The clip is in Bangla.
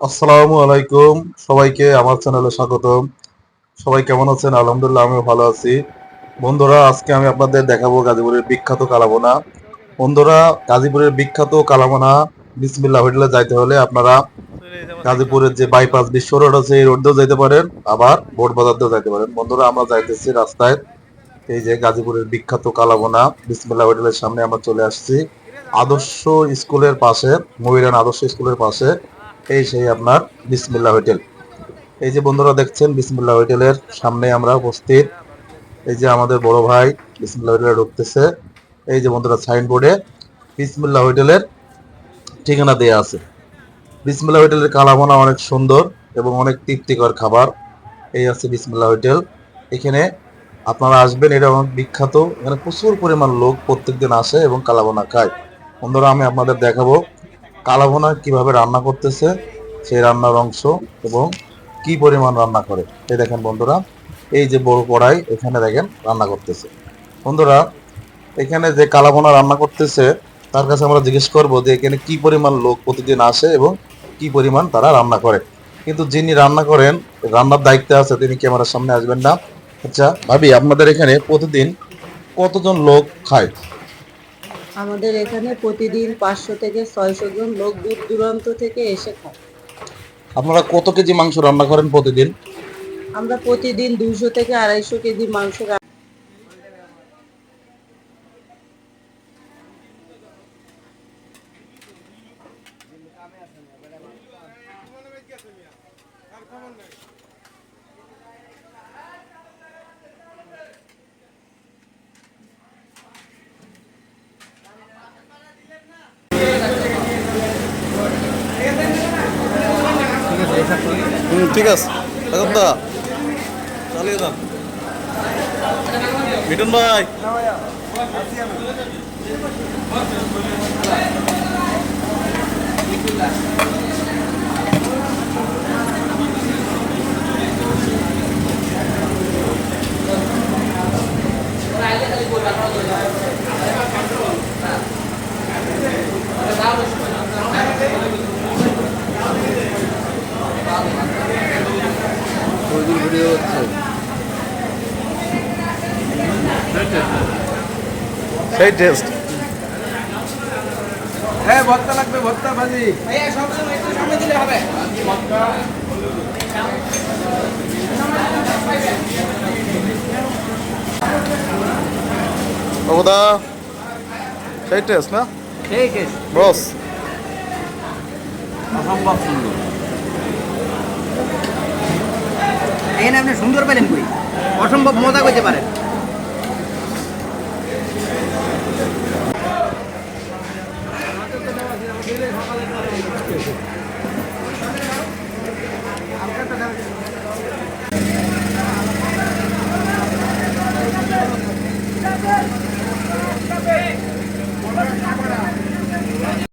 আসসালামু আলাইকুম। সবাইকে আমার চ্যানেলে স্বাগতম। সবাই কেমন আছেন? আলহামদুলিল্লাহ, আমিও ভালো আছি। বন্ধুরা, আজকে আমি আপনাদের দেখাবো গাজীপুরের বিখ্যাত কালাবোনা বন্ধুরা, গাজীপুরের বিখ্যাত কালাবোনা বিসমিল্লা হোটেলে যাইতে হলে আপনারা গাজীপুরের যে বাইপাস বিশ্ব রোড আছে, এই রোড যেতে পারেন, আবার বোট বাজার যাইতে পারেন। বন্ধুরা, আমরা যাইতেছি রাস্তায়। এই যে গাজীপুরের বিখ্যাত কালাবোনা বিসমিল্লাহ হোটেলের সামনে আমরা চলে আসছি। আদর্শ স্কুলের পাশে মহিরান আদর্শ স্কুলের পাশে। এই সেই আপনার বিসমিল্লাহ হোটেল। এই যে বন্ধুরা দেখছেন, বিসমিল্লাহ হোটেলের সামনে আমরা উপস্থিত। এই যে আমাদের বড় ভাই বিসমিল্লাহ হোটেলে ঢুকতেছে। এই যে বন্ধুরা সাইনবোর্ডে বিসমিল্লাহ হোটেলের ঠিকানা দেয়া আছে। বিসমিল্লাহ হোটেলের কালাবোনা অনেক সুন্দর এবং অনেক তৃপ্তিকর খাবার। এই আছে বিসমিল্লাহ হোটেল। এখানে আপনারা আসবেন, এটা অনেক বিখ্যাত। এখানে প্রচুর পরিমাণ লোক প্রত্যেকদিন আসে এবং কালাবোনা খায়। বন্ধুরা, আমি আপনাদের দেখাবো কালাভুনা কীভাবে রান্না করতেছে, সেই রান্নার অংশ এবং কি পরিমাণ রান্না করে, এই দেখেন বন্ধুরা। এই যে বড় কড়াই, এখানে দেখেন রান্না করতেছে। বন্ধুরা, এখানে যে কালাভুনা রান্না করতেছে, তার কাছে আমরা জিজ্ঞেস করব যে এখানে কি পরিমাণ লোক প্রতিদিন আসে এবং কি পরিমাণ তারা রান্না করে। কিন্তু যিনি রান্না করেন, রান্নার দায়িত্বে আছে, তিনি ক্যামেরার সামনে আসবেন না। আচ্ছা ভাবি, আপনাদের এখানে প্রতিদিন কতজন লোক খায়? আমাদের এখানে প্রতিদিন পাঁচশো থেকে ছয়শো জন লোক দূর দূরান্ত থেকে এসে খায়। আপনারা কত কেজি মাংস রান্না করেন প্রতিদিন? আমরা প্রতিদিন দুইশো থেকে আড়াইশো কেজি মাংস রা- হুম ঠিক আছে। এখন দা চালিয়ে যান। মিটন ভাই। ভিডিও সেই টেস্ট হ্যাঁ ভর্তা লাগবে ভর্তা ভাজি। বাবুদা সেই টেস্ট না? ঠিক আছে বস। অসম্ভব সুন্দর। এখানে আপনি সুন্দর পেলেন কই? অসম্ভব মজা করতে পারেন।